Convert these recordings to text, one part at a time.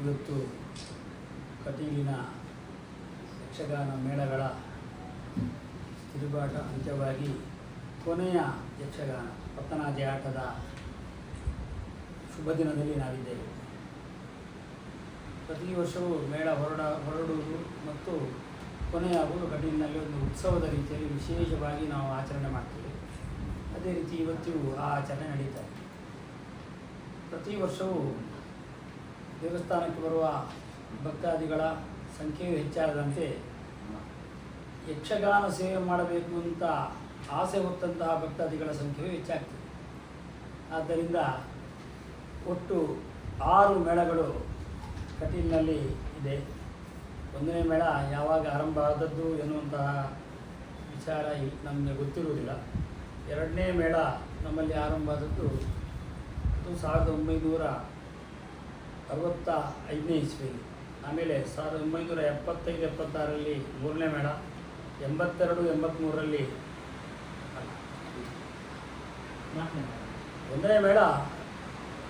ಇವತ್ತು ಕಟೀಲಿನ ಯಕ್ಷಗಾನ ಮೇಳಗಳ ತಿರುಗಾಟ ಅಂತ್ಯವಾಗಿ ಕೊನೆಯ ಯಕ್ಷಗಾನ ಪತ್ತನಾಜೆ ಆಟದ ಶುಭ ದಿನದಲ್ಲಿ ನಾವಿದ್ದೇವೆ. ಪ್ರತಿ ವರ್ಷವೂ ಮೇಳ ಹೊರಡ, ಹೊರಡುವುದು ಮತ್ತು ಕೊನೆಯಾಗುವುದು ಕಟೀಲಿನಲ್ಲಿ ಒಂದು ಉತ್ಸವದ ರೀತಿಯಲ್ಲಿ ವಿಶೇಷವಾಗಿ ನಾವು ಆಚರಣೆ ಮಾಡ್ತೇವೆ. ಅದೇ ರೀತಿ ಇವತ್ತಿಗೂ ಆ ಆಚರಣೆ ನಡೀತಾ ಇದೆ. ಪ್ರತಿ ವರ್ಷವೂ ದೇವಸ್ಥಾನಕ್ಕೆ ಬರುವ ಭಕ್ತಾದಿಗಳ ಸಂಖ್ಯೆಯು ಹೆಚ್ಚಾದಂತೆ ಯಕ್ಷಗಾನ ಸೇವೆ ಮಾಡಬೇಕು ಅಂತ ಆಸೆ ಹೊತ್ತಂತಹ ಭಕ್ತಾದಿಗಳ ಸಂಖ್ಯೆಯು ಹೆಚ್ಚಾಗ್ತದೆ. ಆದ್ದರಿಂದ ಒಟ್ಟು ಆರು ಮೇಳಗಳು ಕಟೀಲಿನಲ್ಲಿ ಇದೆ. ಒಂದನೇ ಮೇಳ ಯಾವಾಗ ಆರಂಭ ಆದದ್ದು ಎನ್ನುವಂತಹ ವಿಚಾರ ನಮಗೆ ಗೊತ್ತಿರುವುದಿಲ್ಲ. ಎರಡನೇ ಮೇಳ ನಮ್ಮಲ್ಲಿ ಆರಂಭ ಆದದ್ದು ಸಾವಿರದ ಒಂಬೈನೂರ ಅರವತ್ತ ಐದನೇ ಇಸ್ವಿಯಲ್ಲಿ ಆಮೇಲೆ ಸಾವಿರದ ಒಂಬೈನೂರ ಎಪ್ಪತ್ತೈದು ಎಪ್ಪತ್ತಾರರಲ್ಲಿ ಮೂರನೇ ಮೇಳ, ಎಂಬತ್ತೆರಡು ಎಂಬತ್ತ್ಮೂರರಲ್ಲಿ ಒಂದನೇ ಮೇಳ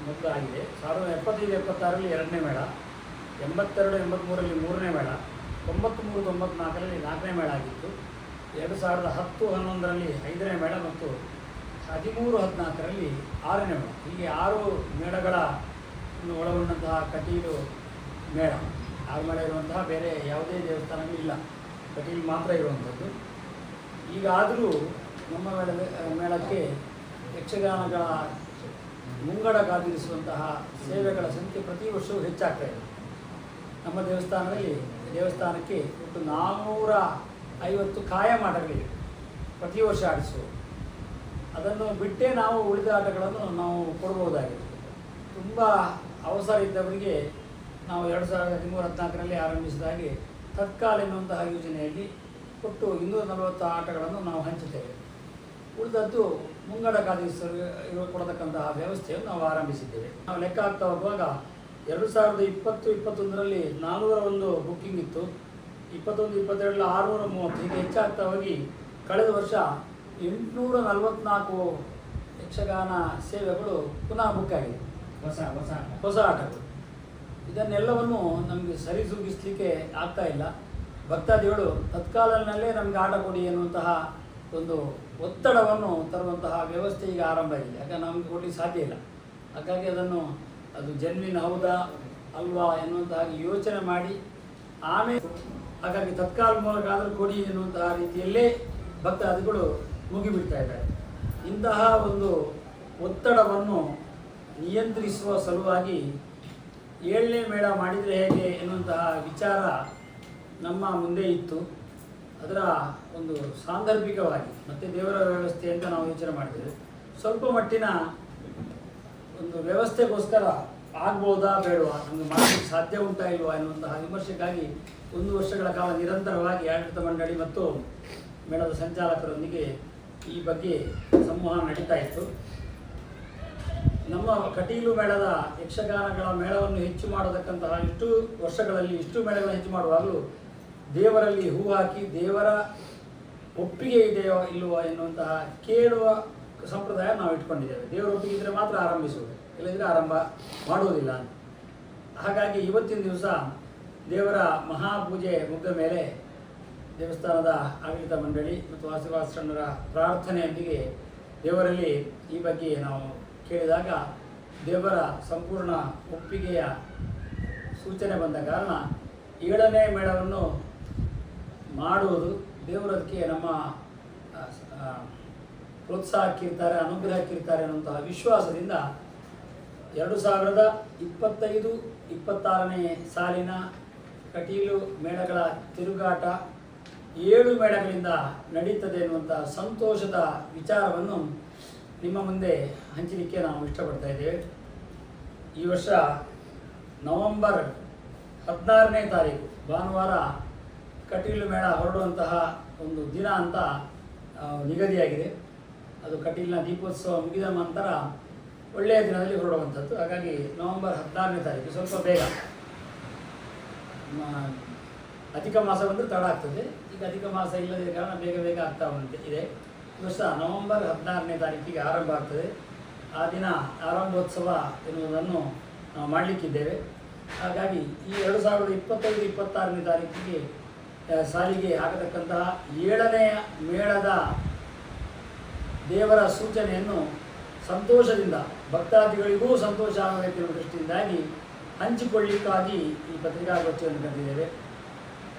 ಮೊದಲು ಆಗಿದೆ. ಸಾವಿರದ ಎಪ್ಪತ್ತೈದು ಎಪ್ಪತ್ತಾರರಲ್ಲಿ ಎರಡನೇ ಮೇಳ, ಎಂಬತ್ತೆರಡು ಎಂಬತ್ತ್ಮೂರರಲ್ಲಿ ಮೂರನೇ ಮೇಳ ತೊಂಬತ್ತ್ಮೂರು ತೊಂಬತ್ನಾಲ್ಕರಲ್ಲಿ ನಾಲ್ಕನೇ ಮೇಳ ಆಗಿತ್ತು. ಎರಡು ಸಾವಿರದ ಹತ್ತು, ಹನ್ನೊಂದರಲ್ಲಿ ಐದನೇ ಮೇಳ ಮತ್ತು ಹದಿಮೂರು, ಹದಿನಾಲ್ಕರಲ್ಲಿ ಆರನೇ ಮೇಳ. ಹೀಗೆ ಆರು ಮೇಳಗಳ ಒಳಗೊಂಡಂತಹ ಕಟೀಲು ಮೇಳ. ಆಗಮೇಳ ಮೇಳ ಇರುವಂತಹ ಬೇರೆ ಯಾವುದೇ ದೇವಸ್ಥಾನಗಳಿಲ್ಲ ಕಟೀಲು ಮಾತ್ರ ಇರುವಂಥದ್ದು. ಈಗಾದರೂ ನಮ್ಮ ಮೇಳ ಮೇಳಕ್ಕೆ ಯಕ್ಷಗಾನಗಳ ಮುಂಗಡ ಕಾದಿರಿಸುವಂತಹ ಸೇವೆಗಳ ಸಂಖ್ಯೆ ಪ್ರತಿ ವರ್ಷವೂ ಹೆಚ್ಚಾಗ್ತಾ ಇದೆ. ನಮ್ಮ ದೇವಸ್ಥಾನದಲ್ಲಿ ದೇವಸ್ಥಾನಕ್ಕೆ ಒಟ್ಟು ನಾನ್ನೂರ ಐವತ್ತು ಕಾಯಮಾಟಗಳಿವೆ ಪ್ರತಿ ವರ್ಷ ಆಡಿಸುವ. ಅದನ್ನು ಬಿಟ್ಟೇ ನಾವು ಉಳಿದ ಆಟಗಳನ್ನು ನಾವು ಕೊಡ್ಬೋದಾಗಿದೆ ತುಂಬ ಅವಸರ ಇದ್ದವರಿಗೆ ನಾವು ಎರಡು ಸಾವಿರದ ಹದಿಮೂರು ಹದಿನಾಲ್ಕರಲ್ಲಿ ಆರಂಭಿಸಿದ ಹಾಗೆ ತತ್ಕಾಲ ಎನ್ನುವಂತಹ ಯೋಜನೆಯಲ್ಲಿ ಒಟ್ಟು ಇನ್ನೂರ ನಲವತ್ತು ಆಟಗಳನ್ನು ನಾವು ಹಂಚುತ್ತೇವೆ ಉಳಿದದ್ದು ಮುಂಗಡ ಕಾದಿಸಲು ಇರುವ ಕೊಡತಕ್ಕಂತಹ ವ್ಯವಸ್ಥೆಯನ್ನು ನಾವು ಆರಂಭಿಸಿದ್ದೇವೆ. ನಾವು ಲೆಕ್ಕ ಹಾಕ್ತಾ ಹೋಗುವಾಗ ಎರಡು ಸಾವಿರದ ಇಪ್ಪತ್ತು, ಇಪ್ಪತ್ತೊಂದರಲ್ಲಿ ನಾನ್ನೂರ ಒಂದು ಬುಕ್ಕಿಂಗ್ ಇತ್ತು. ಇಪ್ಪತ್ತೊಂದು, ಇಪ್ಪತ್ತೆರಡರಲ್ಲಿ ಆರುನೂರ ಮೂವತ್ತು. ಹೀಗೆ ಹೆಚ್ಚಾಗ್ತಾ ಹೋಗಿ ಕಳೆದ ವರ್ಷ ಎಂಟುನೂರ ನಲವತ್ತ್ನಾಲ್ಕು ಯಕ್ಷಗಾನ ಸೇವೆಗಳು ಪುನಃ ಬುಕ್ ಆಗಿದೆ. ಹೊಸ ಹೊಸ. ಹೊಸ ಆಟಗಳು. ಇದನ್ನೆಲ್ಲವನ್ನು ನಮಗೆ ಸರಿದೂಗಿಸಲಿಕ್ಕೆ ಆಗ್ತಾ ಇಲ್ಲ. ಭಕ್ತಾದಿಗಳು ತತ್ಕಾಲನಲ್ಲೇ ನಮಗೆ ಆಟ ಕೊಡಿ ಎನ್ನುವಂತಹ ಒಂದು ಒತ್ತಡವನ್ನು ತರುವಂತಹ ವ್ಯವಸ್ಥೆ ಈಗ ಆರಂಭ ಆಗಿದೆ. ಯಾಕಂದ್ರೆ ನಮಗೆ ಕೊಡಲಿಕ್ಕೆ ಸಾಧ್ಯ ಇಲ್ಲ. ಹಾಗಾಗಿ ಅದನ್ನು ಅದು ಜನ್ಮಿನ ಹೌದಾ, ಅಲ್ವಾ ಎನ್ನುವಂತಹ ಯೋಚನೆ ಮಾಡಿ, ಆಮೇಲೆ ಹಾಗಾಗಿ ತತ್ಕಾಲ ಮೂಲಕ ಆದರೂ ಕೊಡಿ ಎನ್ನುವಂತಹ ರೀತಿಯಲ್ಲೇ ಭಕ್ತಾದಿಗಳು ಮುಗಿಬಿಡ್ತಾ ಇದ್ದಾರೆ. ಇಂತಹ ಒಂದು ಒತ್ತಡವನ್ನು ನಿಯಂತ್ರಿಸುವ ಸಲುವಾಗಿ ಏಳನೇ ಮೇಳ ಮಾಡಿದರೆ ಹೇಗೆ ಎನ್ನುವಂತಹ ವಿಚಾರ ನಮ್ಮ ಮುಂದೆ ಇತ್ತು. ಅದರ ಒಂದು ಸಾಂದರ್ಭಿಕವಾಗಿ ಮತ್ತು ದೇವರ ವ್ಯವಸ್ಥೆ ಅಂತ ನಾವು ಯೋಚನೆ ಮಾಡಿದ್ದೇವೆ. ಸ್ವಲ್ಪ ಮಟ್ಟಿನ ಒಂದು ವ್ಯವಸ್ಥೆಗೋಸ್ಕರ ಆಗ್ಬೋದಾ ಬೇಡವಾ? ನಮಗೆ ಮಾಡಲಿಕ್ಕೆ ಸಾಧ್ಯ ಉಂಟಾ ಇಲ್ವಾ ಎನ್ನುವಂತಹ ವಿಮರ್ಶೆಗಾಗಿ ಒಂದು ವರ್ಷಗಳ ಕಾಲ ನಿರಂತರವಾಗಿ ಆಡಳಿತ ಮಂಡಳಿ ಮತ್ತು ಮೇಳದ ಸಂಚಾಲಕರೊಂದಿಗೆ ಈ ಬಗ್ಗೆ ಸಂವಹನ ನಡೀತಾ ಇತ್ತು. ನಮ್ಮ ಕಟೀಲು ಮೇಳದ ಯಕ್ಷಗಾನಗಳ ಮೇಳವನ್ನು ಹೆಚ್ಚು ಮಾಡತಕ್ಕಂತಹ ಇಷ್ಟು ವರ್ಷಗಳಲ್ಲಿ ಇಷ್ಟು ಮೇಳಗಳನ್ನು ಹೆಚ್ಚು ಮಾಡುವಾಗಲೂ ದೇವರಲ್ಲಿ ಹೂ ಹಾಕಿ ದೇವರ ಒಪ್ಪಿಗೆ ಇದೆಯೋ ಇಲ್ಲವೋ ಎನ್ನುವಂತಹ ಕೇಳುವ ಸಂಪ್ರದಾಯ ನಾವು ಇಟ್ಕೊಂಡಿದ್ದೇವೆ. ದೇವರ ಒಪ್ಪಿಗೆ ಇದ್ದರೆ ಮಾತ್ರ ಆರಂಭಿಸುವುದು ಇಲ್ಲದಿದ್ದರೆ ಆರಂಭ ಮಾಡುವುದಿಲ್ಲ ಅಂತ. ಹಾಗಾಗಿ ಇವತ್ತಿನ ದಿವಸ ದೇವರ ಮಹಾಪೂಜೆ ಮುಗ್ದ ಮೇಲೆ ದೇವಸ್ಥಾನದ ಆಡಳಿತ ಮಂಡಳಿ ಮತ್ತು ವಾಸವಾಸಣ್ಣರ ಪ್ರಾರ್ಥನೆಯೊಂದಿಗೆ ದೇವರಲ್ಲಿ ಈ ಬಗ್ಗೆ ನಾವು ಕೇಳಿದಾಗ ದೇವರ ಸಂಪೂರ್ಣ ಒಪ್ಪಿಗೆಯ ಸೂಚನೆ ಬಂದ ಕಾರಣ ಏಳನೇ ಮೇಳವನ್ನು ಮಾಡುವುದು ದೇವರದಕ್ಕೆ ನಮ್ಮ ಪ್ರೋತ್ಸಾಹಕ್ಕಿರ್ತಾರೆ, ಅನುಗ್ರಹಕ್ಕಿರ್ತಾರೆ ಅನ್ನುವಂತಹ ವಿಶ್ವಾಸದಿಂದ ಎರಡು ಸಾವಿರದ ಇಪ್ಪತ್ತೈದು, ಇಪ್ಪತ್ತಾರನೇ ಸಾಲಿನ ಕಟೀಲು ಮೇಳಗಳ ತಿರುಗಾಟ ಏಳು ಮೇಳಗಳಿಂದ ನಡೀತದೆ ಎನ್ನುವಂಥ ಸಂತೋಷದ ವಿಚಾರವನ್ನು ನಿಮ್ಮ ಮುಂದೆ ಹಂಚಲಿಕ್ಕೆ ನಾವು ಇಷ್ಟಪಡ್ತಾ ಇದ್ದೇವೆ. ಈ ವರ್ಷ ನವೆಂಬರ್ ಹದಿನಾರನೇ ತಾರೀಕು, ಭಾನುವಾರ ಕಟೀಲು ಮೇಳ ಹೊರಡುವಂತಹ ಒಂದು ದಿನ ಅಂತ ನಿಗದಿಯಾಗಿದೆ. ಅದು ಕಟೀಲಿನ ದೀಪೋತ್ಸವ ಮುಗಿದ ನಂತರ ಒಳ್ಳೆಯ ದಿನದಲ್ಲಿ ಹೊರಡುವಂಥದ್ದು. ಹಾಗಾಗಿ ನವೆಂಬರ್ ಹದಿನಾರನೇ ತಾರೀಕು, ಸ್ವಲ್ಪ ಬೇಗ. ಅಧಿಕ ಮಾಸ ಬಂದರೆ ತಡ ಆಗ್ತದೆ. ಈಗ ಅಧಿಕ ಮಾಸ ಇಲ್ಲದ ಕಾರಣ ಬೇಗ ಬೇಗ ಆಗ್ತಾ ಇದೆ ವರ್ಷ ನವೆಂಬರ್ ಹದಿನಾರನೇ ತಾರೀಕಿಗೆ ಆರಂಭ ಆಗ್ತದೆ. ಆ ದಿನ ಆರಂಭೋತ್ಸವ ಎನ್ನುವುದನ್ನು ನಾವು ಮಾಡಲಿಕ್ಕಿದ್ದೇವೆ. ಹಾಗಾಗಿ ಈ ಎರಡು ಸಾವಿರದ ಇಪ್ಪತ್ತೈದು, ಇಪ್ಪತ್ತಾರನೇ ತಾರೀಕಿಗೆ ಸಾಲಿಗೆ ಆಗತಕ್ಕಂತಹ ಏಳನೆಯ ಮೇಳದ ದೇವರ ಸೂಚನೆಯನ್ನು ಸಂತೋಷದಿಂದ, ಭಕ್ತಾದಿಗಳಿಗೂ ಸಂತೋಷ ಆಗಬೇಕೆನ್ನುವ ದೃಷ್ಟಿಯಿಂದಾಗಿ ಹಂಚಿಕೊಳ್ಳಿಕ್ಕಾಗಿ ಈ ಪತ್ರಿಕಾಗೋಷ್ಠಿಯನ್ನು ಕರೆದಿದ್ದೇವೆ.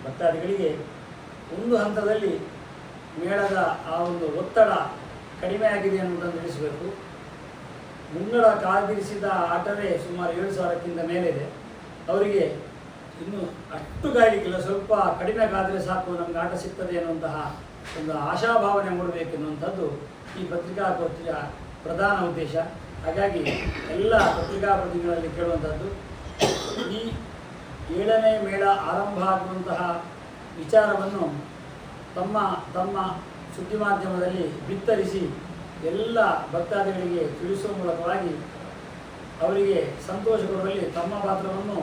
ಭಕ್ತಾದಿಗಳಿಗೆ ಒಂದು ಹಂತದಲ್ಲಿ ಮೇಳದ ಆ ಒಂದು ಒತ್ತಡ ಕಡಿಮೆ ಆಗಿದೆ ಅನ್ನೋದನ್ನು ತಿಳಿಸಬೇಕು. ಮುಂಗಡ ಕಾದಿರಿಸಿದ ಆಟವೇ ಸುಮಾರು ಏಳು ಸಾವಿರಕ್ಕಿಂತ ಮೇಲಿದೆ. ಅವರಿಗೆ ಇನ್ನು ಅಷ್ಟು ಗಾಯಲಿಕ್ಕಿಲ್ಲ ಸ್ವಲ್ಪ ಕಡಿಮೆ ಕಾದರೆ ಸಾಕು ನಮ್ಗೆ ಆಟ ಸಿಗ್ತದೆ ಅನ್ನುವಂತಹ ಒಂದು ಆಶಾಭಾವನೆ ಮೂಡಬೇಕೆನ್ನುವಂಥದ್ದು ಈ ಪತ್ರಿಕಾಗೋಷ್ಠಿಯ ಪ್ರಧಾನ ಉದ್ದೇಶ. ಹಾಗಾಗಿ ಎಲ್ಲ ಪತ್ರಿಕಾ ಪ್ರತಿಗಳಲ್ಲಿ ಕೇಳುವಂಥದ್ದು, ಈ ಏಳನೇ ಮೇಳ ಆರಂಭ ಆಗುವಂತಹ ವಿಚಾರವನ್ನು ತಮ್ಮ ತಮ್ಮ ಸುದ್ದಿ ಮಾಧ್ಯಮದಲ್ಲಿ ಬಿತ್ತರಿಸಿ ಎಲ್ಲ ಭಕ್ತಾದಿಗಳಿಗೆ ತಿಳಿಸುವ ಮೂಲಕವಾಗಿ ಅವರಿಗೆ ಸಂತೋಷ ಕೊಡುವಲ್ಲಿ ತಮ್ಮ ಪಾತ್ರವನ್ನು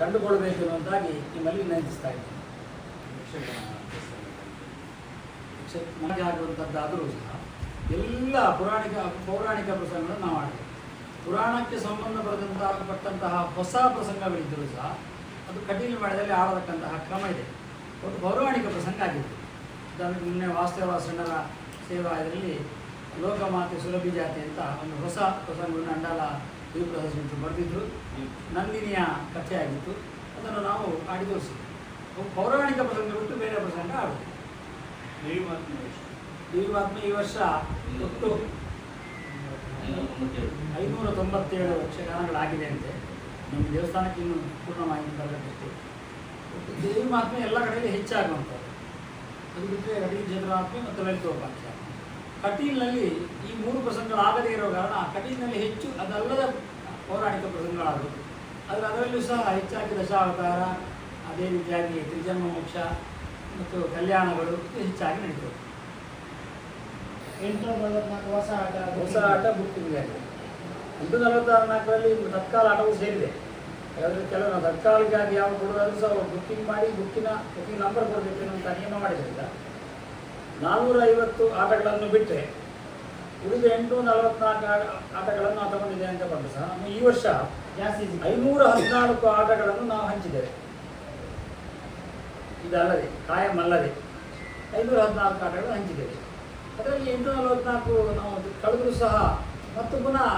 ಕಂಡುಕೊಳ್ಳಬೇಕು ಎನ್ನುವಂತಾಗಿ ನಿಮ್ಮಲ್ಲಿ ವಿನಂತಿಸ್ತಾ ಇದ್ದೀನಿ. ಆಗುವಂಥದ್ದಾದರೂ ಸಹ ಎಲ್ಲ ಪುರಾಣಿಕ, ಪೌರಾಣಿಕ ಪ್ರಸಂಗಗಳನ್ನು ನಾವು ಆಡ್ತೇವೆ ಪುರಾಣಕ್ಕೆ ಸಂಬಂಧಪಟ್ಟಂತಹ ಹೊಸ ಪ್ರಸಂಗಗಳಿದ್ದರೂ ಸಹ ಅದು ಕಟೀಲು ಮೇಳದಲ್ಲಿ ಆಡತಕ್ಕಂತಹ ಕ್ರಮ ಇದೆ. ಒಂದು ಪೌರಾಣಿಕ ಪ್ರಸಂಗ ಆಗಿದೆ ಉದಾಹರಣೆಗೆ ನಿನ್ನೆ ವಾಸ್ತವ ಸಣ್ಣರ ಸೇವಾ ಇದರಲ್ಲಿ ಲೋಕಮಾತೆ ಸುಲಭಿ ಜಾತಿ ಅಂತ ಒಂದು ಹೊಸ ಪ್ರಸಂಗವನ್ನು ಅಂಡಾಲ ವಿಪ್ರದರ್ಶನ ಬರೆದಿದ್ರು. ನಂದಿನಿಯ ಕಥೆ ಆಗಿತ್ತು. ಅದನ್ನು ನಾವು ಆಡಿ ತೋರಿಸಿದ್ವಿ. ಪೌರಾಣಿಕ ಪ್ರಸಂಗ ಬಿಟ್ಟು ಬೇರೆ ಪ್ರಸಂಗ ಆಡುತ್ತೆ ದೇವಾತ್ಮ ಈ ವರ್ಷ ಒಟ್ಟು ಐನೂರ ತೊಂಬತ್ತೇಳು ಯಕ್ಷಗಾನಗಳಾಗಿದೆ ಅಂತೆ. ನಮ್ಮ ದೇವಸ್ಥಾನಕ್ಕೆ ಇನ್ನು ಪೂರ್ಣ ಮಾಹಿತಿ ದೇವಿ ಮಹಾತ್ಮೆ ಎಲ್ಲ ಕಡೆಯಲ್ಲಿ ಹೆಚ್ಚಾಗುವಂಥದ್ದು. ಅದು ಬಿಟ್ಟರೆ ಕಟೀಲ್ ಚಂದ್ರಾತ್ಮೆ ಮತ್ತು ಲಲಿತೋಪಾಖ್ಯ ಕಟೀಲ್ನಲ್ಲಿ ಈ ಮೂರು ಪ್ರಸಂಗಗಳಾಗದೇ ಇರೋ ಕಾರಣ ಕಟೀಲ್ನಲ್ಲಿ ಹೆಚ್ಚು ಅದಲ್ಲದ ಪೌರಾಣಿಕ ಪ್ರಸಂಗಗಳಾದವು. ಆದರೆ ಅದರಲ್ಲೂ ಸಹ ಹೆಚ್ಚಾಗಿ ದಶಾವತಾರ ಅದೇ ರೀತಿಯಾಗಿ ತ್ರಿಜನ್ಮ ಮೋಕ್ಷ ಮತ್ತು ಕಲ್ಯಾಣಗಳು ಹೆಚ್ಚಾಗಿ ನಡೀತವೆ. ಎಂಟು ಹೊಸ ಆಟ ಹೊಸ ಆಟ ಬುಕ್ಕಿಂಗ್ ಆಗಿದೆ ಎಂಟು ನಲವತ್ತಾರು ನಾಲ್ಕರಲ್ಲಿ ತತ್ಕಾಲ ಆಟವು ಸೇರಿದೆ. ಯಾಕಂದರೆ ಕೆಲವು ನಾವು ತತ್ಕಾಲಿಗಾಗಿ ಯಾವ ಕೊಡೋದಾದ್ರೂ ಸಹ ಬುಕ್ಕಿಂಗ್ ಮಾಡಿ ಬುಕ್ಕಿನ ಬುಕ್ಕಿಂಗ್ ನಂಬರ್ ಕೊಡಬೇಕು ಅಂತ ನಿಯಮ ಮಾಡಿದ್ರಿಂದ ನಾನ್ನೂರ ಐವತ್ತು ಆಟಗಳನ್ನು ಬಿಟ್ಟರೆ ಉಳಿದ ಎಂಟು ನಲವತ್ನಾಲ್ಕು ಆಟ ಆಟಗಳನ್ನು ನಾವು ತಗೊಂಡಿದ್ದೇವೆ ಅಂತ ಬಂದು ಸಹ ನಮ್ಮ ಈ ವರ್ಷ ಜಾಸ್ತಿ. ಐನೂರ ಹದಿನಾಲ್ಕು ಆಟಗಳನ್ನು ನಾವು ಹಂಚಿದ್ದೇವೆ. ಇದಲ್ಲದೆ ಕಾಯಂ ಅಲ್ಲದೆ ಐನೂರ ಹದಿನಾಲ್ಕು ಆಟಗಳನ್ನು ಹಂಚಿದ್ದೇವೆ. ಅದರಲ್ಲಿ ಎಂಟು ನಲವತ್ನಾಲ್ಕು ನಾವು ಕಳೆದರೂ ಸಹ ಮತ್ತು ಪುನಃ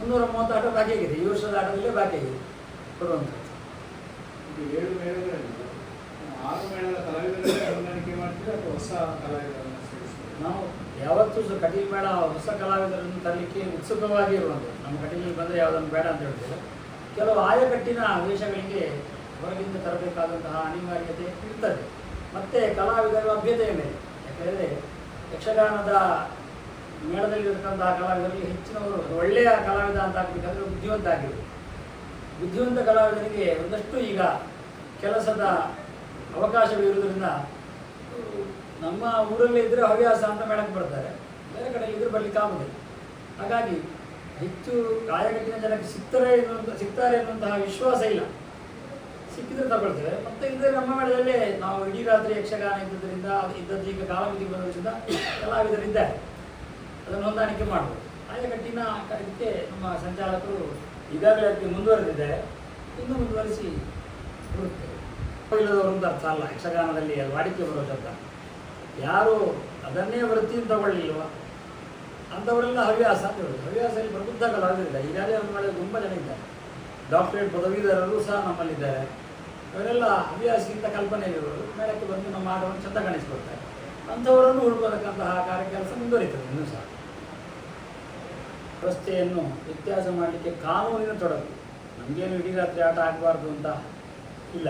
ಮುನ್ನೂರ ಮೂವತ್ತು ಆಟ ಬಾಕಿ ಆಗಿದೆ. ಈ ವರ್ಷದ ಆಟದಲ್ಲೇ ಬಾಕಿ ಆಗಿದೆ. ಕೊಡುವಂಥದ್ದು ಏಳು ಮೇಳಗಳಲ್ಲಿ ಆರು ಮೇಳದ ಕಲಾವಿದರನ್ನೇ ಹೊಂದಾಣಿಕೆ ಮಾಡ್ತೀರಾ ಅಥವಾ ಹೊಸ ಕಲಾವಿದರನ್ನು ನಾವು ಯಾವತ್ತೂ ಸಹ ಕಟೀಲ್ ಮೇಳ ಹೊಸ ಕಲಾವಿದರನ್ನು ತರಲಿಕ್ಕೆ ಉತ್ಸುಕವಾಗಿ ಇರುವಂಥದ್ದು ನಮ್ಮ ಕಟೀಲಿಗೆ ಬಂದರೆ ಯಾವುದನ್ನು ಬೇಡ ಅಂತ ಹೇಳ್ತೇವೆ. ಕೆಲವು ಆಯಕಟ್ಟಿನ ವೇಷಗಳಿಗೆ ಹೊರಗಿಂದ ತರಬೇಕಾದಂತಹ ಅನಿವಾರ್ಯತೆ ಇರ್ತದೆ. ಮತ್ತು ಕಲಾವಿದರ ಲಭ್ಯತೆಯ ಮೇಲೆ. ಯಾಕೆಂದರೆ ಯಕ್ಷಗಾನದ ಮೇಳದಲ್ಲಿರತಕ್ಕಂತಹ ಕಲಾವಿದರಲ್ಲಿ ಹೆಚ್ಚಿನವರು ಒಳ್ಳೆಯ ಕಲಾವಿದ ಅಂತ ಆಗ್ಬೇಕಂದ್ರೆ ಬುದ್ಧಿವಂತ ಆಗಿರಬೇಕು. ಬುದ್ಧಿವಂತ ಕಲಾವಿದರಿಗೆ ಒಂದಷ್ಟು ಈಗ ಕೆಲಸದ ಅವಕಾಶವಿರುವುದರಿಂದ ನಮ್ಮ ಊರಲ್ಲಿ ಇದ್ದರೆ ಹವ್ಯಾಸ ಅಂತ ಮೇಳಕ್ಕೆ ಬರ್ತಾರೆ. ಬೇರೆ ಕಡೆ ಇದ್ರೆ ಬರ್ಲಿಕ್ಕೆ ಆಗುದಿಲ್ಲ. ಹಾಗಾಗಿ ಹೆಚ್ಚು ಕಾಯಕಟ್ಟಿನ ಜನಕ್ಕೆ ಸಿಗ್ತಾರೆ ಎನ್ನುವಂಥ ಸಿಗ್ತಾರೆ ಎನ್ನುವಂತಹ ವಿಶ್ವಾಸ ಇಲ್ಲ. ಸಿಕ್ಕಿದ್ರೆ ತಗೊಳ್ತೇವೆ. ಮತ್ತೆ ಇದ್ರೆ ನಮ್ಮ ಮೇಳದಲ್ಲೇ ನಾವು ಇಡೀ ರಾತ್ರಿ ಯಕ್ಷಗಾನ ಇದ್ದುದರಿಂದ, ಇದ್ದದ್ದು ಈಗ ಕಾಲಮಿತಿ ಬಂದದ್ರಿಂದ ಕಲಾವಿದರಿದ್ದಾರೆ. ಅದನ್ನು ಹೊಂದಾಣಿಕೆ ಮಾಡ್ಬೋದು. ಆಯಕಟ್ಟಿನ ಇದಕ್ಕೆ ನಮ್ಮ ಸಂಚಾಲಕರು ಈಗಾಗಲೇ ಅದಕ್ಕೆ ಮುಂದುವರೆದಿದ್ದಾರೆ ಇನ್ನೂ ಮುಂದುವರಿಸಿ ಬರುತ್ತೇವೆ ಇಲ್ಲದವರು ಅಂತ ಅರ್ಥ ಅಲ್ಲ. ಯಕ್ಷಗಾನದಲ್ಲಿ ಅದು ವಾಡಿಕೆ ಬರೋದರ್ಥ ಯಾರು ಅದನ್ನೇ ವೃತ್ತಿ ಅಂತ ತಗೊಳ್ಳಿಲ್ವ? ಅಂಥವರೆಲ್ಲ ಹವ್ಯಾಸ. ಅಂತ ಹೇಳೋದು ಹವ್ಯಾಸದಲ್ಲಿ ಪ್ರಬುದ್ಧ ಕಲಾವಿದರಿಲ್ಲ ಈಗಾಗಲೇ ನಮ್ಮ ಮಾಡಿದ ತುಂಬ ಜನ ಇದ್ದಾರೆ. ಡಾಕ್ಟರೇಟ್ ಪದವೀಧರರು ಸಹ ನಮ್ಮಲ್ಲಿದ್ದಾರೆ. ಅವರೆಲ್ಲ ಹವ್ಯಾಸಕ್ಕಿಂತ ಕಲ್ಪನೆ ಇರೋರು. ಮೇಳಕ್ಕೆ ಬಂದು ನಮ್ಮ ಆಟವನ್ನು ಚಂದ ಕಾಣಿಸ್ಕೊಡ್ತಾರೆ ಅಂಥವರನ್ನು ಹುಡುಕತಕ್ಕಂತಹ ಕಾರ್ಯ ಕೆಲಸ ಮುಂದುವರಿತದೆ ಇನ್ನೂ ಸಹ. ವ್ಯವಸ್ಥೆಯನ್ನು ವ್ಯತ್ಯಾಸ ಮಾಡಲಿಕ್ಕೆ ಕಾನೂನಿನ ತೊಡಕು. ನಮಗೇನು ಇಡೀ ರಾತ್ರಿ ಆಟ ಆಗಬಾರ್ದು ಅಂತ ಇಲ್ಲ.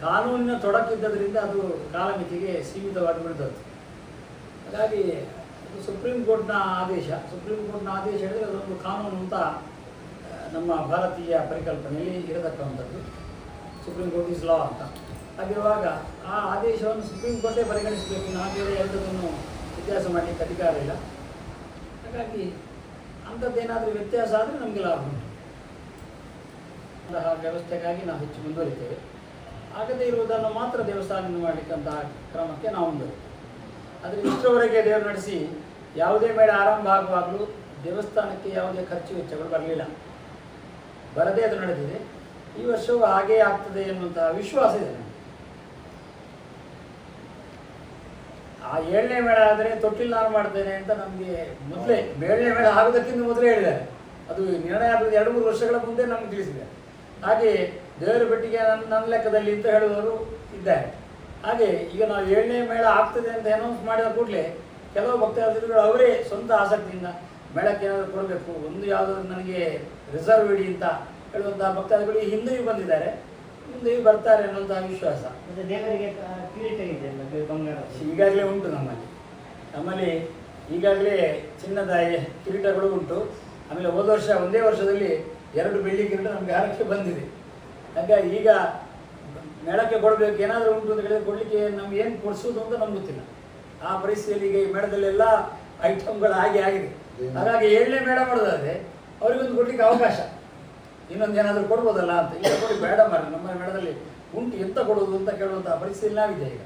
ಕಾನೂನಿನ ತೊಡಕಿದ್ದರಿಂದ ಅದು ಕಾಲಮಿತಿಗೆ ಸೀಮಿತವಾಗಿ ಬಿಡ್ತದೆ ಹಾಗಾಗಿ ಅದು ಸುಪ್ರೀಂ ಕೋರ್ಟ್ನ ಆದೇಶ. ಸುಪ್ರೀಂ ಕೋರ್ಟ್ನ ಆದೇಶ ಹೇಳಿದರೆ ಅದೊಂದು ಕಾನೂನು ಅಂತ ನಮ್ಮ ಭಾರತೀಯ ಪರಿಕಲ್ಪನೆಯಲ್ಲಿ ಇರತಕ್ಕಂಥದ್ದು ಸುಪ್ರೀಂ ಕೋರ್ಟ್ ಇಸ್ ಲಾ ಅಂತ. ಹಾಗಿರುವಾಗ ಆ ಆದೇಶವನ್ನು ಸುಪ್ರೀಂ ಕೋರ್ಟೇ ಪರಿಗಣಿಸಬೇಕು. ನಾವು ಎಲ್ಲದನ್ನು ವ್ಯತ್ಯಾಸ ಮಾಡಲಿಕ್ಕೆ ಅಧಿಕಾರ ಇಲ್ಲ. ಹಾಗಾಗಿ ಅಂಥದ್ದೇನಾದರೂ ವ್ಯತ್ಯಾಸ ಆದರೆ ನಮಗೆ ಲಾಭ ಉಂಟು. ಅಂತಹ ವ್ಯವಸ್ಥೆಗಾಗಿ ನಾವು ಹೆಚ್ಚು ಮುಂದುವರಿತೇವೆ. ಆಗದೇ ಇರುವುದನ್ನು ಮಾತ್ರ ದೇವಸ್ಥಾನ ಮಾಡಲಿಕ್ಕಂತಹ ಕ್ರಮಕ್ಕೆ ನಾವು ಮುಂದುವರಿತೇವೆ. ಆದರೆ ಇಷ್ಟರವರೆಗೆ ದೇವರು ನಡೆಸಿ ಯಾವುದೇ ಮೇಲೆ ಆರಂಭ ಆಗುವಾಗಲೂ ದೇವಸ್ಥಾನಕ್ಕೆ ಯಾವುದೇ ಖರ್ಚು ವೆಚ್ಚಗಳು ಬರಲಿಲ್ಲ. ಬರದೇ ಅದು ನಡೆದಿದೆ. ಈ ವರ್ಷವೂ ಹಾಗೇ ಆಗ್ತದೆ ಎನ್ನುವಂತಹ ವಿಶ್ವಾಸ ಇದೆ ನನಗೆ ಆ ಏಳನೇ ಮೇಳ ಆದರೆ ತೊಟ್ಟಿಲ್ ನಾನು ಮಾಡ್ತೇನೆ ಅಂತ ನಮಗೆ ಮೊದಲೇ ಏಳನೇ ಮೇಳ ಆಗೋದಕ್ಕಿಂತ ಮೊದಲೇ ಹೇಳಿದ್ದಾರೆ. ಅದು ನಿರ್ಣಯ ಆಗೋದು ಎರಡು ಮೂರು ವರ್ಷಗಳ ಮುಂದೆ ನಮ್ಗೆ ತಿಳಿಸಿದೆ. ಹಾಗೆ ದೇವರ ಬೆಟ್ಟಿಗೆ ನನ್ನ ನನ್ನ ಲೆಕ್ಕದಲ್ಲಿ ಅಂತ ಹೇಳುವವರು ಇದ್ದಾರೆ. ಹಾಗೆ ಈಗ ನಾವು ಏಳನೇ ಮೇಳ ಆಗ್ತದೆ ಅಂತ ಅನೌನ್ಸ್ ಮಾಡಿದ ಕೂಡಲೇ ಕೆಲವು ಭಕ್ತಾದಿಗಳು ಅವರೇ ಸ್ವಂತ ಆಸಕ್ತಿಯಿಂದ ಮೇಳಕ್ಕೆ ಏನಾದರೂ ಕೊಡಬೇಕು, ಒಂದು ಯಾವುದಾದ್ರು ನನಗೆ ರಿಸರ್ವ್ ಇಡಿ ಅಂತ ಹೇಳುವಂತಹ ಭಕ್ತಾದಿಗಳು ಈ ಹಿಂದೆಯೂ ಬಂದಿದ್ದಾರೆ. ಮುಂದೆಯೂ ಬರ್ತಾರೆ ಅನ್ನುವಂತಹ ವಿಶ್ವಾಸ. ಮತ್ತೆ ದೇವರಿಗೆ ಕಿರೀಟ ಇದೆ ಅಲ್ಲ ಬೆ- ಬಂಗಾರ ಈಗಾಗಲೇ ಉಂಟು ನಮ್ಮಲ್ಲಿ. ನಮ್ಮಲ್ಲಿ ಈಗಾಗಲೇ ಚಿನ್ನದ ಕಿರೀಟಗಳು ಉಂಟು. ಆಮೇಲೆ ಹೋದ ವರ್ಷ ಒಂದೇ ವರ್ಷದಲ್ಲಿ ಎರಡು ಬೆಳ್ಳಿ ಕಿರೀಟ ನಮಗೆ ಹಾರಕ್ಕೆ ಬಂದಿದೆ. ಹಾಗಾಗಿ ಈಗ ಮೇಳಕ್ಕೆ ಕೊಡಬೇಕು ಏನಾದರೂ ಉಂಟು ಅಂತ ಹೇಳಿದ್ರೆ ಕೊಡಲಿಕ್ಕೆ ನಮ್ಗೆ ಏನು ಕೊಡಿಸೋದು ಅಂತ ನಂಬುತ್ತಿಲ್ಲ ಗೊತ್ತಿಲ್ಲ. ಆ ಪರಿಸ್ಥಿತಿಯಲ್ಲಿ ಈಗ ಈ ಮೇಳದಲ್ಲೆಲ್ಲ ಐಟಮ್ಗಳು ಹಾಗೆ ಆಗಿದೆ. ಹಾಗಾಗಿ ಏಳನೇ ಮೇಳ ಮಾಡೋದಾದ್ರೆ ಅವರಿಗೊಂದು ಕೊಡ್ಲಿಕ್ಕೆ ಅವಕಾಶ. ಇನ್ನೊಂದು ಏನಾದರೂ ಕೊಡ್ಬೋದಲ್ಲ ಅಂತ. ಈಗ ಕೊಡಿ, ಬೇಡ ಮಾಡಿ ನಮ್ಮ ಮೇಡದಲ್ಲಿ ಉಂಟು, ಎಂತ ಕೊಡೋದು ಅಂತ ಕೇಳುವಂಥ ಪರಿಸ್ಥಿತಿ ನಾವಿದೆ ಈಗ.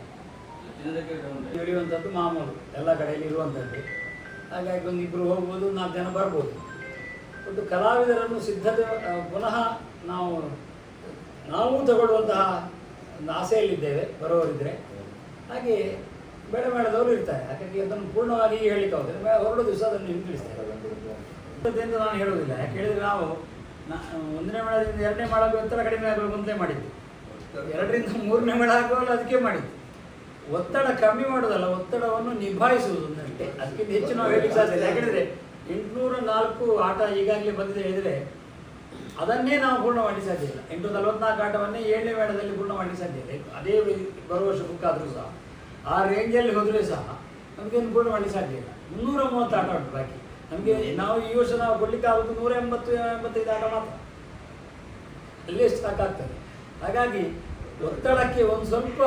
ಹೇಳುವಂಥದ್ದು ಮಾಮೂಲು, ಎಲ್ಲ ಕಡೆಯಲ್ಲಿ ಇರುವಂಥದ್ದು. ಹಾಗಾಗಿ ಒಂದು ಇಬ್ಬರು ಹೋಗ್ಬೋದು, ನಾಲ್ಕು ಜನ ಬರ್ಬೋದು. ಒಂದು ಕಲಾವಿದರನ್ನು ಸಿದ್ಧತೆ ಪುನಃ ನಾವು ನಾವು ತಗೊಳ್ಳುವಂತಹ ಒಂದು ಆಸೆಯಲ್ಲಿದ್ದೇವೆ ಬರೋರಿದ್ದರೆ ಹಾಗೆ ಬೇಡ ಬೇಡದವರು ಇರ್ತಾರೆ ಹಾಗಾಗಿ ಅದನ್ನು ಪೂರ್ಣವಾಗಿ ಹೇಳಿಕ್ಕೆ ಹೋದರೆ ಹೊರಡು ದಿವಸ ಅದನ್ನು ಹಿಂತಿಳಿಸ್ತಾರೆ. ನಾನು ಹೇಳೋದಿಲ್ಲ ಯಾಕೆ ಹೇಳಿದರೆ ನಾವು ನಾ- ಒಂದನೇ ಮೇಳದಿಂದ ಎರಡನೇ ಮೇಳಕ್ಕೆ ಒತ್ತಡ ಕಡಿಮೆ ಆಗಲು ಮುಂದೆ ಮಾಡಿದ್ದು. ಎರಡರಿಂದ ಮೂರನೇ ಮೇಳ ಆಗುವಲ್ಲ ಅದಕ್ಕೆ ಮಾಡಿದ್ದು. ಒತ್ತಡ ಕಮ್ಮಿ ಮಾಡೋದಲ್ಲ, ಒತ್ತಡವನ್ನು ನಿಭಾಯಿಸುವುದು ಅಂತಂತೆ ಅದಕ್ಕಿಂತ ಹೆಚ್ಚು ನಾವು ಹೇಳಿ ಸಾಧ್ಯ ಯಾಕಂದರೆ ಎಂಟುನೂರ ನಾಲ್ಕು ಆಟ ಈಗಾಗಲೇ ಬಂದಿದೆ ಹೇಳಿದರೆ ಅದನ್ನೇ ನಾವು ಪೂರ್ಣ ಮಾಡಿ ಸಾಧ್ಯ ಇಲ್ಲ. ಎಂಟು ನಲವತ್ನಾಲ್ಕು ಆಟವನ್ನೇ ಏಳನೇ ಮೇಳದಲ್ಲಿ ಪೂರ್ಣ ಮಾಡಿ ಸಾಧ್ಯ ಇಲ್ಲ. ಅದೇ ಬರುವ ವರ್ಷ ಬುಕ್ ಆದರೂ ಸಹ, ಆ ರೇಂಜಲ್ಲಿ ಹೋದರೆ ಸಹ ನಮಗೇನು ಪೂರ್ಣ ಮಾಡಿ ಸಾಧ್ಯ ಇಲ್ಲ. ಮುನ್ನೂರ ಮೂವತ್ತು ಆಟ ಉಂಟು ಬಾಕಿ. ನಮಗೆ ನಾವು ಈ ವರ್ಷ ನಾವು ಕೊಡ್ಲಿಕ್ಕೆ ಆಗೋದು ನೂರ ಎಂಬತ್ತು, ಎಂಬತ್ತೈದು ಆಟ ಮಾತ್ರ. ಅಲ್ಲೇ ಸಾಕಾಗ್ತದೆ. ಹಾಗಾಗಿ ಒತ್ತಡಕ್ಕೆ ಒಂದು ಸ್ವಲ್ಪ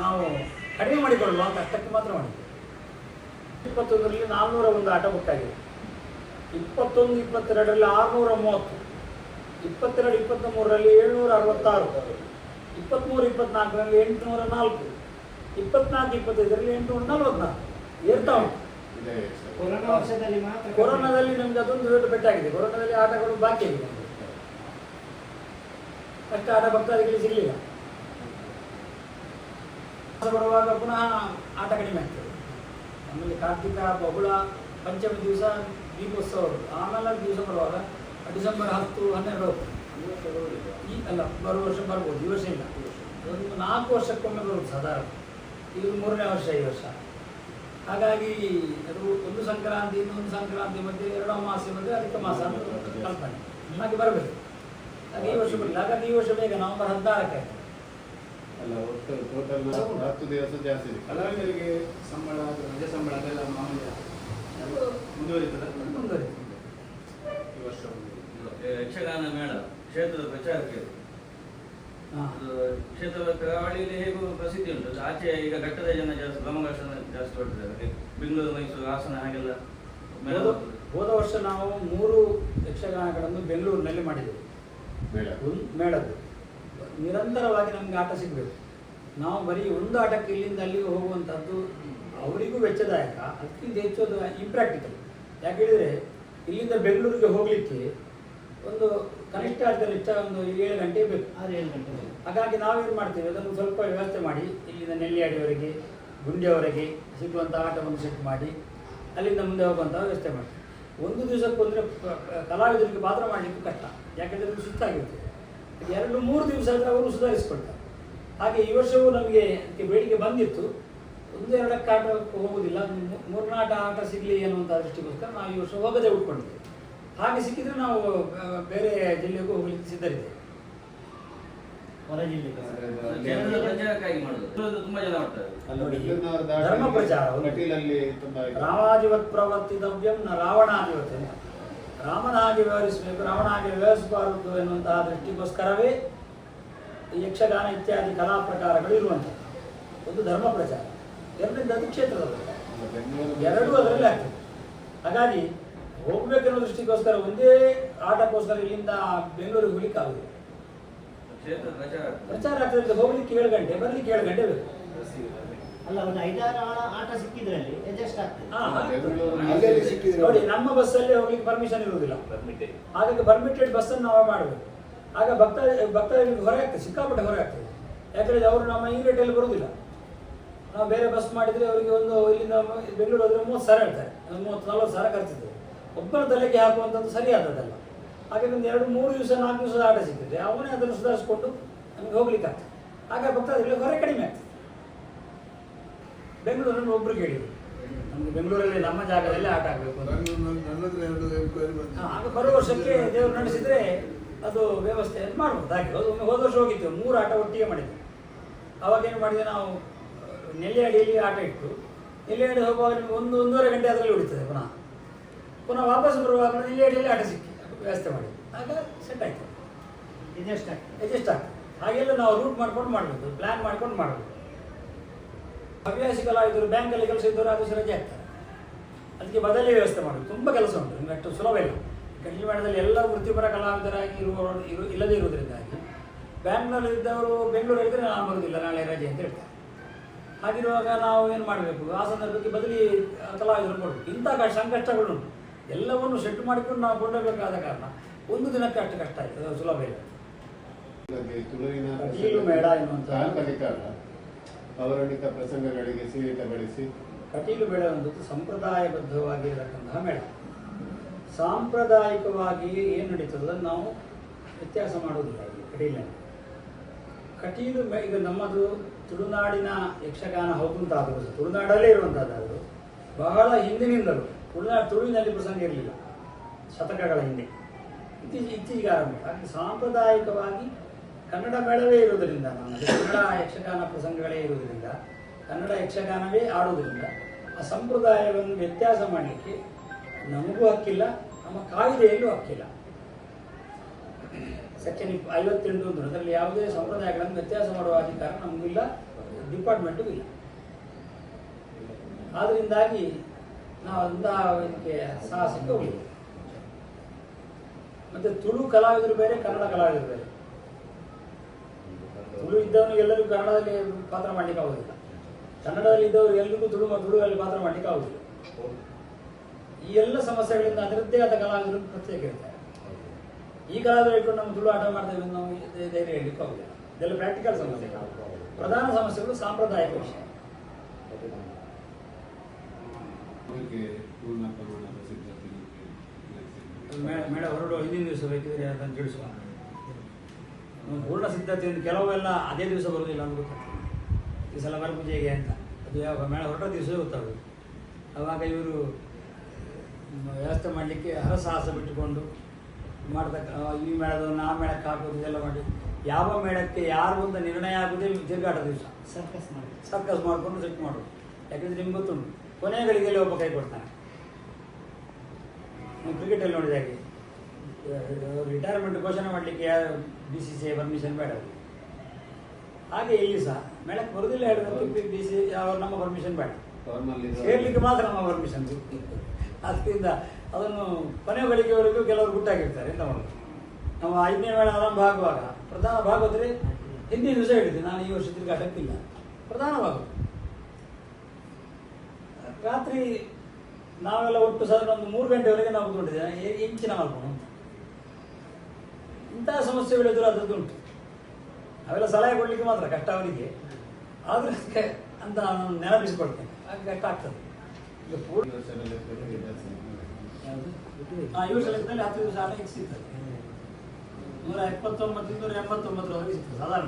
ನಾವು ಕಡಿಮೆ ಮಾಡಿಕೊಳ್ಳುವ ಅಂತ ಅಷ್ಟಕ್ಕೆ ಮಾತ್ರ ಮಾಡಿದ್ದೇವೆ ಇಪ್ಪತ್ತೊಂದರಲ್ಲಿ ನಾನ್ನೂರ ಒಂದು ಆಟ ಬುಕ್ ಆಗಿದೆ ಇಪ್ಪತ್ತೊಂದು, ಇಪ್ಪತ್ತೆರಡರಲ್ಲಿ ಆರುನೂರ ಮೂವತ್ತು. ಇಪ್ಪತ್ತೆರಡು ಇಪ್ಪತ್ತ ಮೂರರಲ್ಲಿ ಏಳ್ನೂರ ಅರವತ್ತಾರು. ಇಪ್ಪತ್ತ್ಮೂರು ಇಪ್ಪತ್ನಾಲ್ಕರಲ್ಲಿ ಎಂಟುನೂರ ನಾಲ್ಕು. ಇಪ್ಪತ್ನಾಲ್ಕು ಇಪ್ಪತ್ತೈದರಲ್ಲಿ ಎಂಟುನೂರ ನಲ್ವತ್ತು ಏರ್ತಾ ಉಂಟು. ಕೊರೋನಾ ವರ್ಷದಲ್ಲಿ ಮಾತ್ರ ಕೊರೋನಾದಲ್ಲಿ ನಮ್ಗೆ ಅದೊಂದು ದೊಡ್ಡ ಪೆಟ್ಟಾಗಿದೆ ಕೊರೋನಾದಲ್ಲಿ ಆಟಗಳು ಬಾಕಿ ಆಗಿದೆ. ಅಷ್ಟು ಆಟ ಭಕ್ತಾದಿಗಳಿಗೆ ಸಿಗಲಿಲ್ಲ. ಬರುವಾಗ ಪುನಃ ಆಟ ಕಡಿಮೆ ಆಗ್ತದೆ. ಆಮೇಲೆ ಕಾರ್ತಿಕ ಬಹುಳ ಪಂಚಮಿ ದಿವಸ ದೀಪೋತ್ಸವ. ಆಮೇಲೆ ದಿವಸ ಬರುವಾಗ ಡಿಸೆಂಬರ್ ಹತ್ತು ಹನ್ನೆರಡು. ಈ ಅಲ್ಲ ಬರುವ ವರ್ಷ ಬರ್ಬೋದು. ಈ ವರ್ಷ ಇಲ್ಲ. ಒಂದು ನಾಲ್ಕು ವರ್ಷಕ್ಕೊಮ್ಮೆ ಬರುತ್ತೆ ಸಾಧಾರಣ. ಇದು ಮೂರನೇ ವರ್ಷ ಈ ವರ್ಷ. ಹಾಗಾಗಿ ಅದು ಒಂದು ಸಂಕ್ರಾಂತಿ ಇನ್ನೊಂದು ಸಂಕ್ರಾಂತಿ ಮಧ್ಯೆ ಎರಡು ಅಮಾವಾಸ್ಯೆ ಮಧ್ಯೆ ಅಧಿಕ ಮಾಸ ಅಂತ ಕಲ್ಪನೆ. ಹಾಗೆ ಬರಬೇಕು. ಹಾಗೆ ಈ ವರ್ಷ ಬರಲಿಲ್ಲ ಹಾಗಾಗಿ ಈ ವರ್ಷ ಬೇಗ ನವೆಂಬರ್ ಹದಿನಾರಕ್ಕೆ. ಅಲ್ಲ ಒಟ್ಟು ಟೋಟಲ್ ಹತ್ತು ದಿವಸ ಜಾಸ್ತಿ ಇದೆ. ಕಲಾವಿದರಿಗೆ ಸಂಬಳ ರಜೆ ಸಂಬಳ ಅದೆಲ್ಲ ಮಾಮೂಲಿ ಅದು ಮುಂದುವರಿತದೆ? ಈ ವರ್ಷ ಯಕ್ಷಗಾನ ಮೇಳ ಕ್ಷೇತ್ರದ ಪ್ರಚಾರಕ್ಕೆ. ಅದು ಕ್ಷೇತ್ರದ ಕರಾವಳಿಯಲ್ಲಿ ಹೇಗೂ ಪ್ರಸಿದ್ಧಿ ಉಂಟು. ಆಚೆ ಈಗ ಘಟ್ಟದ ಜನ ಜಾಸ್ತಿ ಬ್ರಹ್ಮಕರ್ಷಣ ಜಾಸ್ತಿ ಹೊರಟಿದ್ದಾರೆ ಹಾಗೆ ಬೆಂಗಳೂರು ಹಾಸನ ಹಾಗೆಲ್ಲ ಹೋದ ವರ್ಷ ನಾವು ಮೂರು ಯಕ್ಷಗಾನಗಳನ್ನು ಬೆಂಗಳೂರಿನಲ್ಲಿ ಒಂದು ಮೇಳದ್ದು. ನಿರಂತರವಾಗಿ ನಮಗೆ ಆಟ ಸಿಗಬೇಕು. ನಾವು ಬರೀ ಒಂದು ಆಟಕ್ಕೆ ಇಲ್ಲಿಂದ ಅಲ್ಲಿಗೆ ಹೋಗುವಂಥದ್ದು ಅವರಿಗೂ ವೆಚ್ಚದಾಯಕ ಅದಕ್ಕಿಂತ ಹೆಚ್ಚು ಅದು ಇಂಪ್ರಾಕ್ಟಿಕಲ್ ಯಾಕೆ ಹೇಳಿದರೆ ಇಲ್ಲಿಂದ ಬೆಂಗಳೂರಿಗೆ ಹೋಗಲಿಕ್ಕೆ ಒಂದು ಕನಿಷ್ಠ ಕನಿಷ್ಠ ಒಂದು ಏಳು ಗಂಟೆ ಬೇಕು. ಆರು ಏಳು ಗಂಟೆ ಹಾಗಾಗಿ ನಾವೇನು ಮಾಡ್ತೇವೆ ಅದನ್ನು ಸ್ವಲ್ಪ ವ್ಯವಸ್ಥೆ ಮಾಡಿ ಇಲ್ಲಿಂದ ನೆಲ್ಲಿಯಾಡಿಯವರೆಗೆ ಗುಂಡಿಯವರೆಗೆ ಸಿಗುವಂಥ ಆಟವನ್ನು ಸೆಟ್ ಮಾಡಿ ಅಲ್ಲಿಂದ ಮುಂದೆ ಹೋಗುವಂಥ ವ್ಯವಸ್ಥೆ ಮಾಡ್ತೀವಿ. ಒಂದು ದಿವಸಕ್ಕೆ ಬಂದರೆ ಕಲಾವಿದರಿಗೆ ಪಾತ್ರ ಮಾಡಲಿಕ್ಕೆ ಕಷ್ಟ. ಯಾಕೆಂದರೆ ಅದು ಸುತ್ತಾಗಿರ್ತದೆ ಎರಡು, ಮೂರು ದಿವಸ ಆದರೆ ಅವರು ಸುಧಾರಿಸ್ಕೊಳ್ತಾರೆ. ಹಾಗೆ ಈ ವರ್ಷವೂ ನಮಗೆ ಬೇಡಿಕೆ ಬಂದಿತ್ತು. ಒಂದು, ಎರಡಕ್ಕೆ ಆಟ ಹೋಗುವುದಿಲ್ಲ. ಒಂದು ಮೂ- ಮೂರ್ನಾಟ ಆಟ ಸಿಗಲಿ ಅನ್ನುವಂಥ ದೃಷ್ಟಿಗೋಸ್ಕರ ನಾವು ಈ ವರ್ಷ ಹೋಗದೆ ಉಟ್ಕೊಂಡಿದ್ದೇವೆ. ಹಾಗೆ ಸಿಕ್ಕಿದ್ರೆ ನಾವು ಬೇರೆ ಜಿಲ್ಲೆಗೂ ಹೋಗಲಿಕ್ಕೆ ಸಿದ್ಧರಿದ್ದೇವೆ. ಹೊರ ಜಿಲ್ಲೆಗೆ ತುಂಬಾ ಜನ ಧರ್ಮ ಪ್ರಚಾರ ಪ್ರವರ್ತಿತವ್ಯಂ ನ ರಾವಣಾಧಿವತ್ ಅಂತ. ರಾಮನ ಹಾಗೆ ವ್ಯವಹರಿಸಬೇಕು ರಾವಣ ಹಾಗೆ ವ್ಯವಹರಿಸಬಾರದು ಎನ್ನುವಂತಹ ದೃಷ್ಟಿಗೋಸ್ಕರವೇ ಯಕ್ಷಗಾನ ಇತ್ಯಾದಿ ಕಲಾ ಪ್ರಕಾರಗಳು ಇರುವಂಥದ್ದು. ಒಂದು ಧರ್ಮ ಪ್ರಚಾರ. ಎರಡರಿಂದ ಅದು ಕ್ಷೇತ್ರದ ಎರಡು ಅದರಲ್ಲಿ ಆಗ್ತದೆ. ಹಾಗಾಗಿ ಹೋಗ್ಬೇಕೆನ್ನೋ ದೃಷ್ಟಿಗೋಸ್ಕರ ಒಂದೇ ಆಟಕ್ಕೋಸ್ಕರ ಇಲ್ಲಿಂದ ಬೆಂಗಳೂರಿಗೆ ಹೋಗ್ಲಿಕ್ಕೆ ಆಗುದಿಲ್ಲ ಪ್ರಚಾರ ಆಗ್ತದೆ ಹೋಗ್ಲಿಕ್ಕೆ ಏಳು ಗಂಟೆ ಬರ್ಲಿಕ್ಕೆ ಏಳು ಗಂಟೆ ಬೇಕು. ಅಲ್ಲ ಒಂದು ಐದಾರು ಆಳ ಆಟ ಸಿಕ್ಕಿದ್ರಲ್ಲಿ ಅಡ್ಜಸ್ಟ್ ಆಗ್ತದೆ. ನೋಡಿ ನಮ್ಮ ಬಸ್ಸಲ್ಲಿ ಹೋಗ್ಲಿಕ್ಕೆ ಪರ್ಮಿಷನ್ ಇರುವುದಿಲ್ಲ. ಹಾಗಾಗಿ ಪರ್ಮಿಟೆಡ್ ಬಸ್ಸನ್ನು ನಾವು ಮಾಡಬೇಕು. ಆಗ ಭಕ್ತ ಭಕ್ತಾದಿಗಳಿಗೆ ಹೊರ ಆಗ್ತದೆ ಸಿಕ್ಕಾಪಟ್ಟೆ ಹೊರ ಆಗ್ತದೆ. ಯಾಕಂದ್ರೆ ಅವರು ನಮ್ಮ ಈ ರೇಟಲ್ಲಿ ಬರುವುದಿಲ್ಲ. ನಾವು ಬೇರೆ ಬಸ್ ಮಾಡಿದ್ರೆ ಅವರಿಗೆ ಒಂದು ಇಲ್ಲಿಂದ ಬೆಂಗಳೂರು ಹೋದ್ರೆ ಮೂವತ್ತು ಸಾವಿರ ಹೇಳ್ತಾರೆ. ಮೂವತ್ತು ನಲ್ವತ್ತು ಸಾವಿರ ಖರ್ಚಿದೆ. ಒಬ್ಬರ ತಲೆಗೆ ಹಾಕುವಂಥದ್ದು ಸರಿಯಾದದ್ದಲ್ಲ. ಹಾಗೆ ಒಂದು ಎರಡು ಮೂರು ದಿವಸ ನಾಲ್ಕು ದಿವಸದ ಆಟ ಸಿಗ್ತದೆ. ಅವನೇ ಅದನ್ನು ಸುಧಾರಿಸಿಕೊಂಡು ನಮಗೆ ಹೋಗ್ಲಿಕ್ಕೆ ಆಗ್ತದೆ. ಆಗ ಭಕ್ತಾದಿಗಳಿಗೆ ಹೊರೆ ಕಡಿಮೆ ಆಗ್ತದೆ. ಬೆಂಗಳೂರಲ್ಲಿ ಒಬ್ರು ಕೇಳಿದ್ರು ನಮಗೆ ಬೆಂಗಳೂರಲ್ಲಿ ನಮ್ಮ ಜಾಗದಲ್ಲಿ ಆಟ ಆಗಬೇಕು ಆಗ ಬರುವ ವರ್ಷಕ್ಕೆ ದೇವರು ನಡೆಸಿದ್ರೆ ಅದು ವ್ಯವಸ್ಥೆ ಮಾಡ್ಬೋದು. ಹಾಗೆ ಅದು ಒಮ್ಮೆ ಹೋದ ವರ್ಷ ಹೋಗಿತ್ತು. ಮೂರು ಆಟ ಒಟ್ಟಿಗೆ ಮಾಡಿದ್ವಿ ಅವಾಗ ಏನು ಮಾಡಿದೆ ನಾವು ನೆಲ್ಲಿಯಾಡಿಯಲ್ಲಿ ಆಟ ಇಟ್ಟು ನೆಲ್ಲಿಯಾಡಿ ಹೋಗುವಾಗ ನಿಮಗೆ ಒಂದು ಒಂದೂವರೆ ಗಂಟೆ ಅದರಲ್ಲಿ ಉಳಿತದೆ ಪುನಃ. ಪುನಃ ವಾಪಸ್ ಬರುವಾಗ ನೆಲ್ಲಿಯಾಡಿಯಲ್ಲಿ ಆಟ ಸಿಕ್ಕಿ. ವ್ಯವಸ್ಥೆ ಮಾಡಿ. ಆಗ ಸೆಟ್ ಆಯಿತು. ಎಜೆಸ್ಟ್ ಆಗ್ತದೆ. ಎಜೆಸ್ಟ್ ಆಗ್ತದೆ. ಹಾಗೆಲ್ಲ ನಾವು ರೂಟ್ ಮಾಡ್ಕೊಂಡು ಮಾಡಬೇಕು ಪ್ಲ್ಯಾನ್ ಮಾಡ್ಕೊಂಡು ಮಾಡಬೇಕು. ಹವ್ಯಾಸಿ ಕಲಾವಿದರು ಬ್ಯಾಂಕಲ್ಲಿ ಕೆಲಸ ಇದ್ದವರು ಅದು ರಜೆ ಆಗ್ತಾರೆ ಅದಕ್ಕೆ ಬದಲಿ ವ್ಯವಸ್ಥೆ ಮಾಡಬೇಕು. ತುಂಬ ಕೆಲಸ ಉಂಟು. ನಿಮ್ಗೆ ಅಷ್ಟು ಸುಲಭ ಇಲ್ಲ. ಕಡಿಮೆ ಮಾಡದಲ್ಲಿ ಎಲ್ಲ ವೃತ್ತಿಪರ ಕಲಾವಿದರಾಗಿ ಇರುವ ಇರು ಇಲ್ಲದೇ ಇರುವುದರಿಂದಾಗಿ ಬ್ಯಾಂಕ್ನಲ್ಲಿ ಇದ್ದವರು ಬೆಂಗಳೂರು ಇದ್ದರೆ ನಾನು ಬರೋದಿಲ್ಲ ನಾಳೆ ರಜೆ ಅಂತ ಹೇಳ್ತಾರೆ. ಹಾಗಿರುವಾಗ ನಾವು ಏನು ಮಾಡಬೇಕು? ಆ ಸಂದರ್ಭಕ್ಕೆ ಬದಲಿ ಕಲಾವಿದರು ಕೊಡಬೇಕು. ಇಂಥ ಸಂಕಷ್ಟಗಳುಂಟು. ಎಲ್ಲವನ್ನು ಸೆಟ್ ಮಾಡಿಕೊಂಡು ನಾವು ಕೊಂಡೋಗಬೇಕಾದ ಕಾರಣ ಒಂದು ದಿನಕ್ಕೆ ಅಷ್ಟು ಕಷ್ಟ ಆಯ್ತು. ಅದು ಸುಲಭ ಇಲ್ಲ. ಕಟೀಲು ಮೇಳ ಎನ್ನುವಂಥ ಕಾಲ ಪೌರಾಣಿಕ ಪ್ರಸಂಗಗಳಿಗೆ ಕಟೀಲು ಮೇಳ ಒಂದು ಸಂಪ್ರದಾಯಬದ್ಧವಾಗಿರತಕ್ಕಂತಹ ಮೇಳ. ಸಾಂಪ್ರದಾಯಿಕವಾಗಿ ಏನು ನಡೀತದ ನಾವು ವ್ಯತ್ಯಾಸ ಮಾಡುವುದಿಲ್ಲ ಇಲ್ಲಿ ಕಟೀಲಿನಲ್ಲಿ. ಕಟೀಲು ಮೇ ಈಗ ನಮ್ಮದು ತುಳುನಾಡಿನ ಯಕ್ಷಗಾನ ಹೌದು ಸಹ ತುಳುನಾಡಲ್ಲೇ ಇರುವಂಥದ್ದಾದರೂ ಬಹಳ ಹಿಂದಿನಿಂದಲೂ ತುಳುನಾಡು ತುಳುವಿನಲ್ಲಿ ಪ್ರಸಂಗ ಇರಲಿಲ್ಲ. ಶತಕಗಳ ಹಿಂದೆ. ಇತ್ತೀಚೆ, ಇತ್ತೀಚೆಗೆ ಆರಂಭ. ಹಾಗೆ ಸಾಂಪ್ರದಾಯಿಕವಾಗಿ ಕನ್ನಡ ಮೇಳವೇ ಇರುವುದರಿಂದ ನಮ್ಮಲ್ಲಿ ಕನ್ನಡ ಯಕ್ಷಗಾನ ಪ್ರಸಂಗಗಳೇ ಇರುವುದರಿಂದ, ಕನ್ನಡ ಯಕ್ಷಗಾನವೇ ಆಡುವುದರಿಂದ, ಆ ಸಂಪ್ರದಾಯವನ್ನು ವ್ಯತ್ಯಾಸ ಮಾಡಲಿಕ್ಕೆ ನಮಗೂ ಹಕ್ಕಿಲ್ಲ, ನಮ್ಮ ಕಾಯಿದೆಯಲ್ಲೂ ಹಕ್ಕಿಲ್ಲ. ಸೆಕ್ಷನ್ ಇಪ್, ಐವತ್ತೆಂಟು ಅಂದ್ರೆ. ಅದರಲ್ಲಿ ಯಾವುದೇ ಸಂಪ್ರದಾಯಗಳನ್ನು ವ್ಯತ್ಯಾಸ ಮಾಡುವ ಅಧಿಕಾರ ನಮಗಿಲ್ಲ, ಡಿಪಾರ್ಟ್ಮೆಂಟು ಇಲ್ಲ. ಆದ್ದರಿಂದಾಗಿ ನಾವು ಅಂತಹ ಇದಕ್ಕೆ ಸಾಹಸಕ್ಕೆ ಹೋಗಲಿಲ್ಲ ಮತ್ತೆ ತುಳು ಕಲಾವಿದರು ಬೇರೆ, ಕನ್ನಡ ಕಲಾವಿದರು ಬೇರೆ. ತುಳು ಇದ್ದವನಿಗೆ ಎಲ್ಲರಿಗೂ ಕನ್ನಡದಲ್ಲಿ ಪಾತ್ರ ಮಾಡ್ಲಿಕ್ಕೆ ಆಗುದಿಲ್ಲ. ಕನ್ನಡದಲ್ಲಿ ಇದ್ದವರು ಎಲ್ರಿಗೂ ತುಳು ತುಳುವಲ್ಲಿ ಪಾತ್ರ ಮಾಡ್ಲಿಕ್ಕೆ ಆಗುದಿಲ್ಲ. ಈ ಎಲ್ಲ ಸಮಸ್ಯೆಗಳಿಂದ ಅದರದ್ದೇ ಆದ ಕಲಾವಿದರು ಪ್ರತ್ಯೇಕ ಇರ್ತಾರೆ. ಈ ಕಲಾವಿದರು ಇಟ್ಕೊಂಡು ನಮ್ಮ ತುಳು ಆಟ ಮಾಡ್ತೇವೆ ನಾವು ಧೈರ್ಯ ಹೇಳಲಿಕ್ಕೆ ಆಗುದಿಲ್ಲ. ಇದೆಲ್ಲ ಪ್ರಾಕ್ಟಿಕಲ್ ಸಮಸ್ಯೆಗಳು. ಪ್ರಧಾನ ಸಮಸ್ಯೆಗಳು ಸಾಂಪ್ರದಾಯಿಕ ವಿಷಯ. ಅವರಿಗೆ ಪೂರ್ಣ ಪ್ರಮಾಣದ ಸಿದ್ಧತೆ ಮೇಡ ಹೊರಡು ಹಿಂದಿನ ದಿವಸ ಬೇಕಿದ್ರೆ ಅದನ್ನು ತಿಳಿಸುವ. ಪೂರ್ಣ ಸಿದ್ಧತೆಯಿಂದ ಕೆಲವೆಲ್ಲ ಅದೇ ದಿವಸ ಬರೋದಿಲ್ಲ ಅಂತ ಗೊತ್ತಾಗ್ತದೆ ಈ ಸಲ ಪೂಜೆಗೆ ಅಂತ. ಅದು ಯಾವಾಗ ಮೇಳ ಹೊರಟ ದಿವಸವೇ ಗೊತ್ತಾಗೋದು ಅವಾಗ ಇವರು ವ್ಯವಸ್ಥೆ ಮಾಡಲಿಕ್ಕೆ ಹರಸಾಹಸ ಬಿಟ್ಟುಕೊಂಡು ಮಾಡ್ತಕ್ಕ ಈ ಮೇಳದವನ್ನು ಆ ಮೇಳಕ್ಕೆ ಹಾಕೋದು ಇದೆಲ್ಲ ಮಾಡಿ. ಯಾವ ಮೇಳಕ್ಕೆ ಯಾರು ಅಂತ ನಿರ್ಣಯ ಆಗೋದೇ ತಿರುಗಾಟ ದಿವಸ. ಸರ್ಕಸ್ ಮಾಡಿ ಸರ್ಕಸ್ ಮಾಡಿಕೊಂಡು ಸೆಟ್ ಮಾಡೋದು. ಯಾಕಂದ್ರೆ ನಿಮ್ಗೆ ಗೊತ್ತುಂಟು. ಕೊನೆಯ ಗಳಿಗೆಯಲ್ಲಿ ಒಬ್ಬ ಕೈ ಕೊಡ್ತಾನೆ. ನೀವು ಕ್ರಿಕೆಟಲ್ಲಿ ನೋಡಿದ ಹಾಗೆ ರಿಟೈರ್ಮೆಂಟ್ ಘೋಷಣೆ ಮಾಡಲಿಕ್ಕೆ ಬಿ ಸಿ ಸಿ ಪರ್ಮಿಷನ್ ಬೇಡ ಹಾಗೆ ಇಲ್ಲಿ ಸಹ ಮೇಳಕ್ಕೆ ಬರುದಿಲ್ಲ ಹೇಳಿದ್ರೆ ಬಿ ಸಿ ಅವ್ರು ನಮ್ಮ ಪರ್ಮಿಷನ್ ಬೇಡ. ಸೇರ್ಲಿಕ್ಕೆ ಮಾತ್ರ ನಮ್ಮ ಪರ್ಮಿಷನ್ ಅದರಿಂದ ಅದನ್ನು ಕೊನೆ ಗಳಿಗೆವರೆಗೂ ಕೆಲವರು ಗುಟ್ಟಾಗಿರ್ತಾರೆ ಎಂತ ಮಾಡೋದು ನಮ್ಮ ಐದನೇ ಮೇಳ ಆರಂಭ ಆಗುವಾಗ ಪ್ರಧಾನ ಭಾಗವತರೆ ಹಿಂದಿನ ದಿವಸ ಹೇಳಿದೆ ನಾನು ಈ ವರ್ಷ ತಿರುಗಾಟಕ್ಕಿಲ್ಲ ಪ್ರಧಾನ ಭಾಗವತ ರಾತ್ರಿ ನಾವೆಲ್ಲ ಒಟ್ಟು ಸಾಧಾರಣ ಒಂದು ಮೂರು ಗಂಟೆವರೆಗೆ ನಾವು ಕೂತ್ಕೊಂಡಿದ್ದೇವೆ. ಇಂಚಿನ ಮಲ್ಕೊಂಡು ಅಂತ. ಇಂತಹ ಸಮಸ್ಯೆಗಳು ಎದುರಾದದ್ದು ಉಂಟು. ಅವೆಲ್ಲ ಸಲಹೆ ಕೊಡ್ಲಿಕ್ಕೆ ಮಾತ್ರ ಕಷ್ಟ ಅವರಿಗೆ. ಆದ್ರೆ ಅಂತ ನಾನು ನೆನಪಿಸಿಕೊಳ್ತೇನೆ. ಕಷ್ಟ ಆಗ್ತದೆ. ಈಗ ಪೂರ್ಣ ವರ್ಷ ಲೆಕ್ಕದಲ್ಲಿ ಹತ್ತು ದಿವಸ ಆಟ ಸಿಗ್ತದೆ. ನೂರ ಎಪ್ಪತ್ತೊಂಬತ್ತು ನೂರ ಎಂಬತ್ತೊಂಬತ್ತರವರೆಗೆ ಸಿಗ್ತದೆ, ಸಾಧಾರಣ.